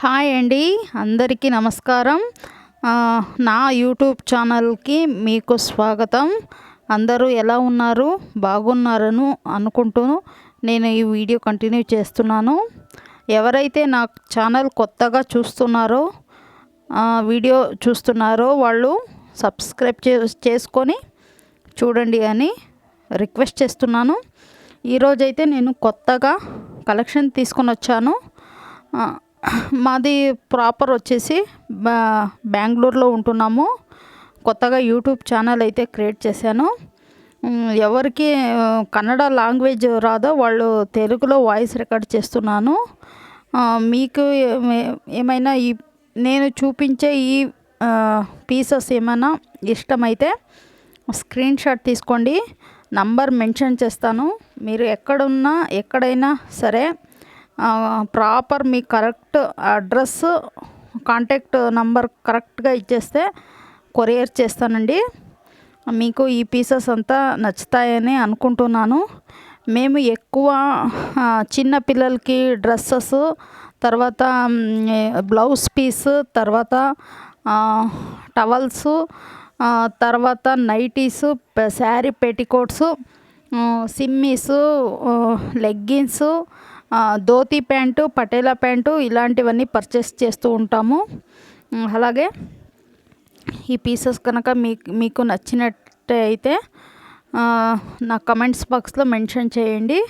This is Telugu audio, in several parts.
హాయ్ అండి అందరికీ నమస్కారం. నా యూట్యూబ్ ఛానల్కి మీకు స్వాగతం. అందరూ ఎలా ఉన్నారు? బాగున్నారను అనుకుంటూ నేను ఈ వీడియో కంటిన్యూ చేస్తున్నాను. ఎవరైతే నా ఛానల్ కొత్తగా చూస్తున్నారో వీడియో చూస్తున్నారో వాళ్ళు సబ్స్క్రైబ్ చే చేసుకొని చూడండి అని రిక్వెస్ట్ చేస్తున్నాను. ఈరోజైతే నేను కొత్తగా కలెక్షన్ తీసుకొని వచ్చాను. మాది ప్రాపర్ వచ్చేసి బెంగళూరులో ఉంటున్నాము. కొత్తగా యూట్యూబ్ ఛానల్ అయితే క్రియేట్ చేశాను. ఎవరికి కన్నడ లాంగ్వేజ్ రాదో వాళ్ళు తెలుగులో వాయిస్ రికార్డ్ చేస్తున్నాను. మీకు ఏమైనా ఈ నేను చూపించే ఈ పీసెస్ ఏమైనా ఇష్టమైతే స్క్రీన్ షాట్ తీసుకోండి. నంబర్ మెన్షన్ చేస్తాను. మీరు ఎక్కడున్నా ఎక్కడైనా సరే ప్రాపర్ మీ కరెక్ట్ అడ్రస్ కాంటాక్ట్ నంబర్ కరెక్ట్గా ఇచ్చేస్తే కొరియర్ చేస్తానండి. మీకు ఈ పీసెస్ అంతా నచ్చుతాయని అనుకుంటున్నాను. మేము ఎక్కువ చిన్న పిల్లలకి డ్రెస్సెస్ తర్వాత బ్లౌజ్ పీస్ తర్వాత టవల్స్ తర్వాత nighties sari petticoats chemise leggings dhoti pant Patiala pant ఇలాంటివన్నీ పర్చేస్ చేస్తూ ఉంటాము. అలాగే ఈ పీసెస్ కనుక మీకు మీకు నచ్చినట్టే అయితే నా కమెంట్స్ బాక్స్లో మెన్షన్ చేయండి.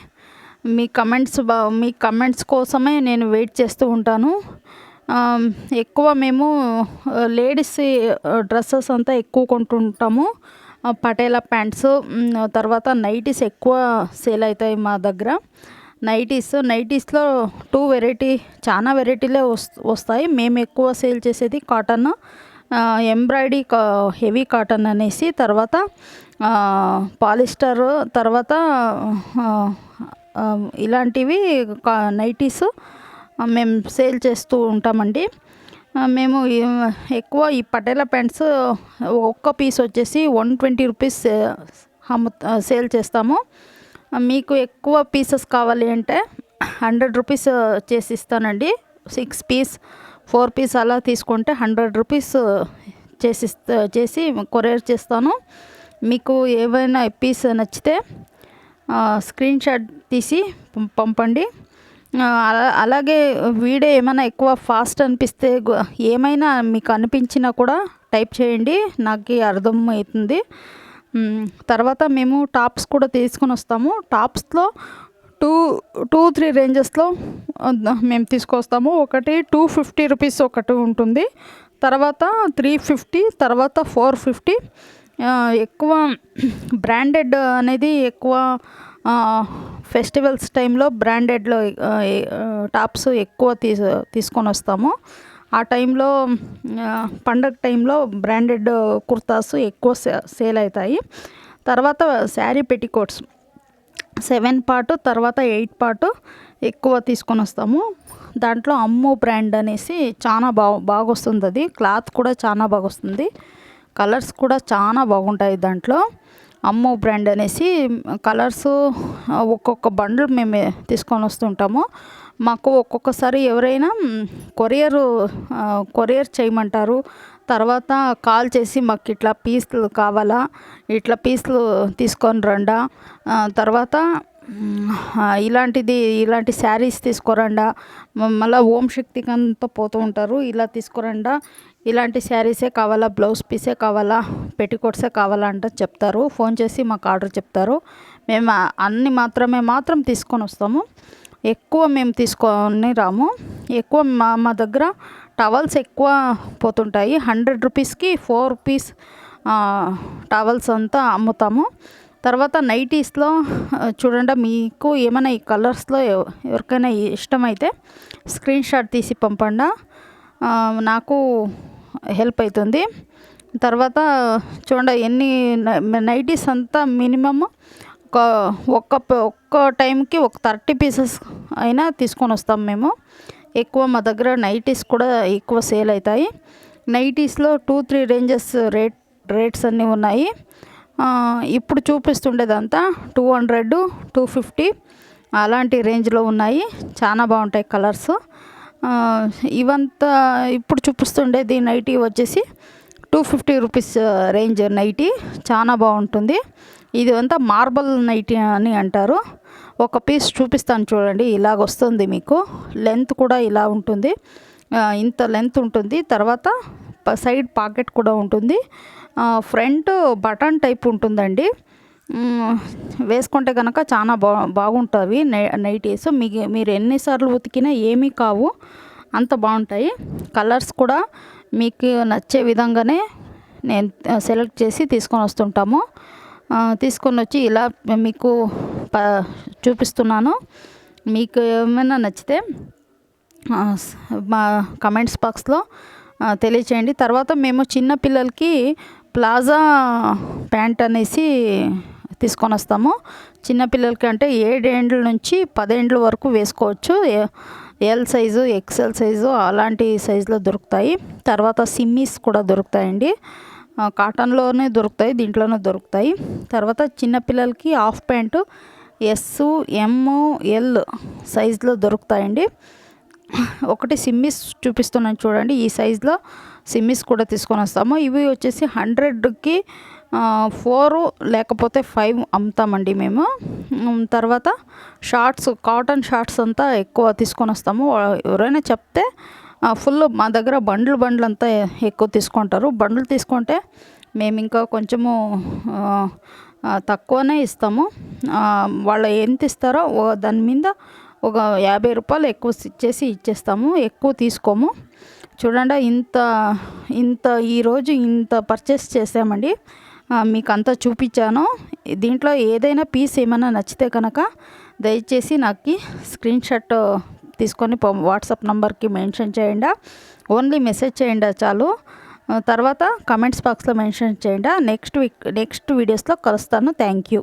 మీ కమెంట్స్ బా మీ కమెంట్స్ కోసమే నేను వెయిట్ చేస్తూ ఉంటాను. ఎక్కువ మేము లేడీస్ డ్రెస్సెస్ అంతా ఎక్కువ కొంటుంటాము. ఆ, పటేలా ప్యాంట్స్ తర్వాత నైటీస్ ఎక్కువ సేల్ అవుతాయి మా దగ్గర. నైటీస్. నైటీస్లో టూ వెరైటీ చాలా వెరైటీలే వస్ వస్తాయి. మేము ఎక్కువ సేల్ చేసేది కాటన్ ఎంబ్రాయిడరీ కా హెవీ కాటన్ అనేసి తర్వాత పాలిస్టర్ తర్వాత ఇలాంటివి కా నైటీస్ మేము సేల్ చేస్తూ ఉంటామండి. మేము ఎక్కువ ఈ పటేలా ప్యాంట్స్ ఒక్క పీస్ వచ్చేసి వన్ ట్వంటీ రూపీస్ అమ్ము సేల్ చేస్తాము. మీకు ఎక్కువ పీసెస్ కావాలి అంటే హండ్రెడ్ రూపీస్ చేసి ఇస్తానండి. సిక్స్ పీస్ ఫోర్ పీస్ అలా తీసుకుంటే హండ్రెడ్ రూపీస్ చేసి చేసి కొరియర్ చేస్తాను. మీకు ఏవైనా పీస్ నచ్చితే స్క్రీన్ షాట్ తీసి పం- పంపండి. అలా అలాగే వీడియో ఏమైనా ఎక్కువ ఫాస్ట్ అనిపిస్తే ఏమైనా మీకు అనిపించినా కూడా టైప్ చేయండి. నాకు అర్థం అవుతుంది. తర్వాత మేము టాప్స్ కూడా తీసుకొని వస్తాము. టాప్స్లో టూ టూ త్రీ రేంజెస్లో మేము తీసుకొస్తాము. ఒకటి టూ ఫిఫ్టీ రూపీస్ ఒకటి ఉంటుంది. తర్వాత త్రీ ఫిఫ్టీ తర్వాత ఫోర్ ఫిఫ్టీ. ఎక్కువ బ్రాండెడ్ అనేది ఎక్కువ ఫెస్టివల్స్ టైంలో బ్రాండెడ్లో టాప్స్ ఎక్కువ తీసు తీసుకొని వస్తాము. ఆ టైంలో పండగ టైంలో బ్రాండెడ్ కుర్తాస్ ఎక్కువ సే- సేల్ అవుతాయి. తర్వాత శారీ పెట్టికోట్స్ సెవెన్ పార్ట్ తర్వాత ఎయిట్ పార్ట్ ఎక్కువ తీసుకొని వస్తాము. దాంట్లో అమ్ము బ్రాండ్ అనేసి చాలా బాగు బాగొస్తుంది అది. క్లాత్ కూడా చాలా బాగొస్తుంది. కలర్స్ కూడా చాలా బాగుంటాయి దాంట్లో. అమ్ము బ్రాండ్ అనేసి కలర్స్ ఒక్కొక్క బండిల్ మేము తీసుకొని వస్తుంటాము. మాకు ఒక్కొక్కసారి ఎవరైనా కొరియర్ కొరియర్ చేయమంటారు. తర్వాత కాల్ చేసి మాకు ఇట్లా పీసులు కావాలా ఇట్లా పీసులు తీసుకొని రండా. తర్వాత ఇలాంటిది ఇలాంటి శారీస్ తీసుకురండా. మళ్ళీ ఓం శక్తికి పోతూ ఉంటారు. ఇలా తీసుకురండా. ఇలాంటి శారీసే కావాలా బ్లౌజ్ పీసే కావాలా పెట్టికోట్సే కావాలా అంటే చెప్తారు. ఫోన్ చేసి మాకు ఆర్డర్ చెప్తారు. మేము అన్ని మాత్రమే మాత్రం తీసుకొని వస్తాము. ఎక్కువ మేము తీసుకొని రాము. ఎక్కువ మా మా దగ్గర టవల్స్ ఎక్కువ పోతుంటాయి. హండ్రెడ్ రూపీస్కి ఫోర్ రూపీస్ టవల్స్ అంతా అమ్ముతాము. తర్వాత నైటీస్లో చూడండి మీకు ఏమైనా ఈ కలర్స్లో ఎవ- ఎవరికైనా ఇష్టమైతే స్క్రీన్ షాట్ తీసి పంపండి. నాకు హెల్ప్ అవుతుంది తర్వాత చూడండి ఎన్ని నైటీస్ అంతా మినిమమ్ ఒక ఒక్క ఒక్క టైంకి ఒక థర్టీ పీసెస్ అయినా తీసుకొని వస్తాం మేము. ఎక్కువ మా దగ్గర నైటీస్ కూడా ఎక్కువ సేల్ అవుతాయి. నైటీస్లో two three ranges rate rates అన్నీ ఉన్నాయి. ఇప్పుడు చూపిస్తుండేదంతా టూ హండ్రెడ్ టూ ఫిఫ్టీ అలాంటి రేంజ్లో ఉన్నాయి. చాలా బాగుంటాయి కలర్స్. ఇవంతా ఇప్పుడు చూపిస్తుండేది నైటీ వచ్చేసి two fifty rupees range nighty. చాలా బాగుంటుంది. ఇది అంతా మార్బల్ నైటీ అని అంటారు. ఒక పీస్ చూపిస్తాను చూడండి ఇలాగ వస్తుంది మీకు. లెంత్ కూడా ఇలా ఉంటుంది. ఇంత లెంత్ ఉంటుంది. తర్వాత సైడ్ పాకెట్ కూడా ఉంటుంది. ఫ్రంట్ బటన్ టైప్ ఉంటుందండి. వేసుకుంటే కనుక చాలా బా బాగుంటుంది నైటీస్. మీకు మీరు ఎన్నిసార్లు ఉతికినా ఏమీ కావు. అంత బాగుంటాయి. కలర్స్ కూడా మీకు నచ్చే విధంగానే నేను సెలెక్ట్ చేసి తీసుకొని వస్తుంటాము. తీసుకొని వచ్చి ఇలా మీకు ప చూపిస్తున్నాను. మీకు ఏమైనా నచ్చితే మా కమెంట్స్ బాక్స్లో తెలియచేయండి. తర్వాత మేము చిన్న పిల్లలకి ప్లాజా ప్యాంట్ అనేసి తీసుకొని వస్తాము చిన్నపిల్లలకి అంటే ఏడేండ్ల నుంచి పదేండ్ల వరకు వేసుకోవచ్చు. ఎల్ సైజు ఎక్సెల్ సైజు అలాంటి సైజులో దొరుకుతాయి. తర్వాత సిమ్మీస్ కూడా దొరుకుతాయండి. కాటన్లోనే దొరుకుతాయి దీంట్లోనే దొరుకుతాయి. తర్వాత చిన్నపిల్లలకి half pant S M L సైజులో దొరుకుతాయండి. ఒకటి సిమ్మిస్ చూపిస్తున్నాను చూడండి ఈ సైజులో సిమ్మిస్ కూడా తీసుకొని వస్తాము. ఇవి వచ్చేసి హండ్రెడ్కి ఫోర్ లేకపోతే ఫైవ్ అమ్ముతామండి మేము. తర్వాత షార్ట్స్ కాటన్ షార్ట్స్ అంతా ఎక్కువ తీసుకొని వస్తాము. ఎవరైనా చెప్తే ఫుల్ మా దగ్గర బండ్లు బండ్లు అంతా ఎక్కువ తీసుకుంటారు. బండ్లు తీసుకుంటే మేము ఇంకా కొంచెము తక్కువనే ఇస్తాము. వాళ్ళు ఎంత ఇస్తారో ఓ- దాని మీద ఒక యాభై రూపాయలు ఎక్కువ ఇచ్చేసి ఇచ్చేస్తాము. ఎక్కువ తీసుకోము. చూడండి ఇంత ఇంత ఈరోజు ఇంత పర్చేస్ చేసామండి. మీకు అంతా చూపించాను. దీంట్లో ఏదైనా పీస్ ఏమైనా నచ్చితే కనుక దయచేసి నాకు స్క్రీన్ షాట్ తీసుకొని వాట్సాప్ నెంబర్కి మెన్షన్ చేయండి. ఓన్లీ మెసేజ్ చేయండి చాలు. తర్వాత కమెంట్స్ బాక్స్లో మెన్షన్ చేయండి. నెక్స్ట్ వీక్ నెక్స్ట్ వీడియోస్లో కలుస్తాను. Thank you.